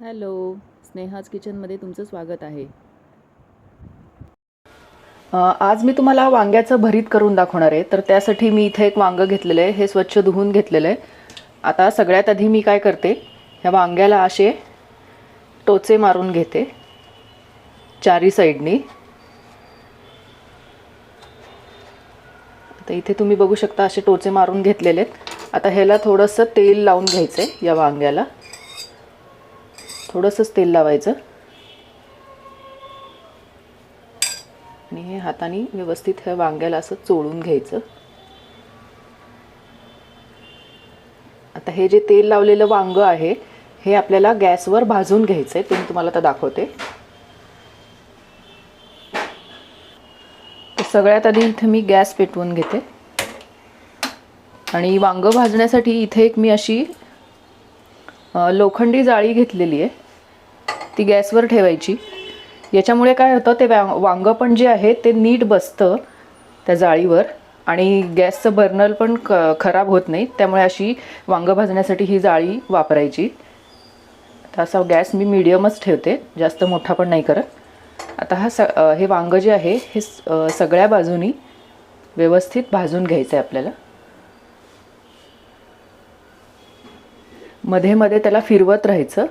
Hello Sneha's किचनमध्ये तुमचं स्वागत आहे. आज मी तुम्हाला वांग्याचं भरीत करून दाखवणार आहे. तर त्यासाठी मी इथे एक वांगं घेतलेलं आहे. हे स्वच्छ धुवून घेतलेलं आहे. आता सगळ्यात आधी मी काय करते ह्या वांग्याला असे टोचे मारून घेते चारी साईडनी. आता इथे तुम्ही बघू शकता असे टोचे मारून घेतलेले आहेत. आता ह्याला थोडंसं तेल लावून घ्यायचं आहे या वांग्याला. थोडंसंच तेल लावायचं. आणि हे हाताने व्यवस्थित ह्या वांग्याला असं चोळून घ्यायचं. आता हे जे तेल लावलेलं वांग आहे हे आपल्याला गॅसवर भाजून घ्यायचं आहे ते मी तुम्हाला आता दाखवते. सगळ्यात आधी इथे मी गॅस पेटवून घेते. आणि वांग भाजण्यासाठी इथे एक मी अशी लोखंडी जाळी घेतलेली आहे. ती गॅसवर ठेवायची. याच्यामुळे काय होतं ते व्या वांगं पण जे आहे ते नीट बसतं त्या जाळीवर आणि गॅसचं बर्नर पण क खराब होत नाही. त्यामुळे अशी वांगं भाजण्यासाठी ही जाळी वापरायची. तर असा गॅस मी मिडियमच ठेवते जास्त मोठा पण नाही करत. आता हा स हे वांगं जे आहे हे सगळ्या बाजूनी व्यवस्थित भाजून घ्यायचं आहे आपल्याला. मध्ये मध्ये त्याला फिरवत राहायचं.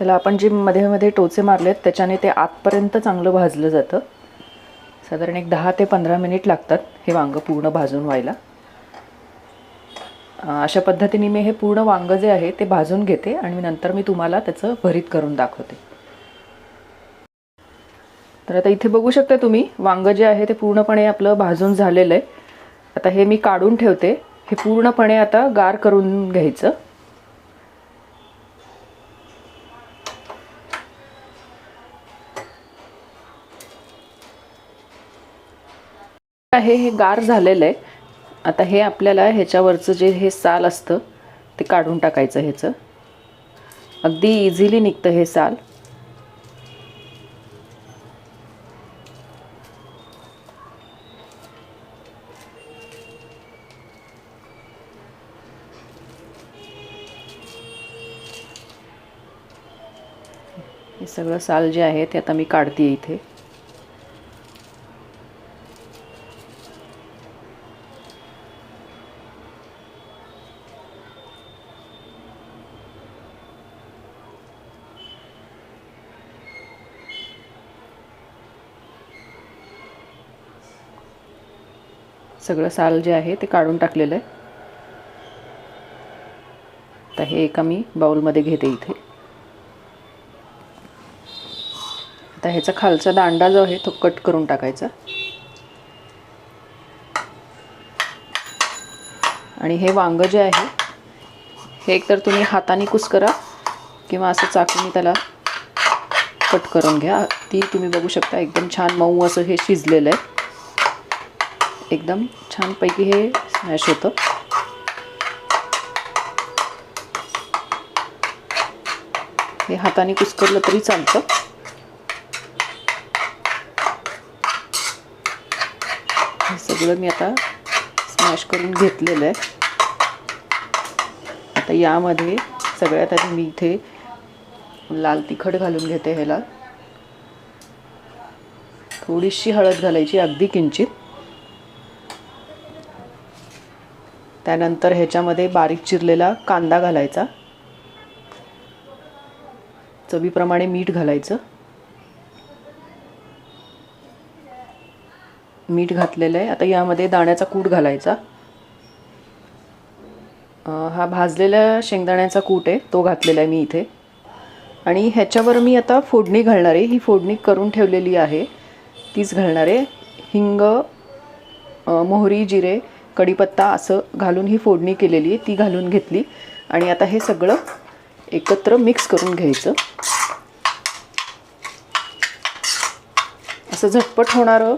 त्याला आपण जे मध्ये मध्ये टोचे मारलेत त्याच्याने ते आतपर्यंत चांगलं भाजलं जातं. साधारण एक दहा ते पंधरा मिनिट लागतात हे वांगं पूर्ण भाजून व्हायला. अशा पद्धतीने मी हे पूर्ण वांगं जे आहे ते भाजून घेते आणि नंतर मी तुम्हाला त्याचं भरीत करून दाखवते. तर आता इथे बघू शकता तुम्ही वांगं जे आहे ते पूर्णपणे आपलं भाजून झालेलं आहे. आता हे मी काढून ठेवते. हे पूर्णपणे आता गार करून घ्यायचं. आहे हे गार झालेलं आहे. आता हे आपल्याला ह्याच्यावरचं जे हे साल असतं ते काढून टाकायचं ह्याचं. अगदी इझिली निघतं हे साल. हे सगळं साल जे आहे ते आता मी काढते इथे. सगळं साल जे आहे ते काढून टाकलेलं आहे. आता हे एका मी बाउलमध्ये घेते इथे. आता ह्याचा खालचा दांडा जो आहे तो कट करून टाकायचा. आणि हे वांग जे आहे हे एकतर तुम्ही हाताने कुस्करा किंवा असं चाकूने त्याला कट करून घ्या. ती तुम्ही बघू शकता एकदम छान मऊ असं हे शिजलेलं आहे. एकदम छानपैकी हे स्मॅश होतं. हे हाताने कुस्करलं तरी चालतं. हे सगळं मी आता स्मॅश करून घेतलेलं आहे. आता यामध्ये सगळ्यात आधी मी इथे लाल तिखट घालून घेते ह्याला. थोडीशी हळद घालायची अगदी किंचित. त्यानंतर ह्याच्यामध्ये बारीक चिरलेला कांदा घालायचा. चवीप्रमाणे मीठ घालायचं. मीठ घातलेलं आहे. आता यामध्ये दाण्याचा कूट घालायचा. हा भाजलेला शेंगदाण्याचा कूट आहे. तो घातलेला आहे मी इथे. आणि ह्याच्यावर मी आता फोडणी घालणार आहे. ही फोडणी करून ठेवलेली आहे. तीच घालणार आहे. हिंग मोहरी जिरे कढीपत्ता असं घालून ही फोडणी केलेली आहे ती घालून घेतली. आणि आता हे सगळं एकत्र मिक्स करून घ्यायचं. असं झटपट होणारं.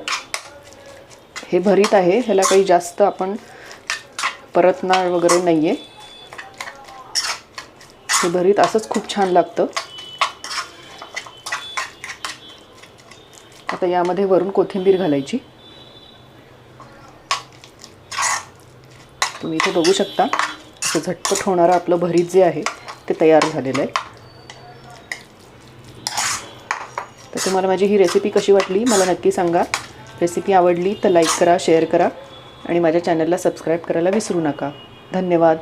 हे भरीत आहे. ह्याला काही जास्त आपण परतणार वगैरे नाही आहे हे भरीत असंच खूप छान लागतं. आता यामध्ये वरून कोथिंबीर घालायची. तुम्ही इथे बघू शकता. असं झटपट होणारं आपलं भरीत जे आहे ते तयार झालेलं आहे. तर तुम्हाला माझी ही रेसिपी कशी वाटली मला नक्की सांगा. रेसिपी आवडली तर लाईक करा शेअर करा. आणि माझ्या चॅनलला सबस्क्राईब करायला विसरू नका. धन्यवाद.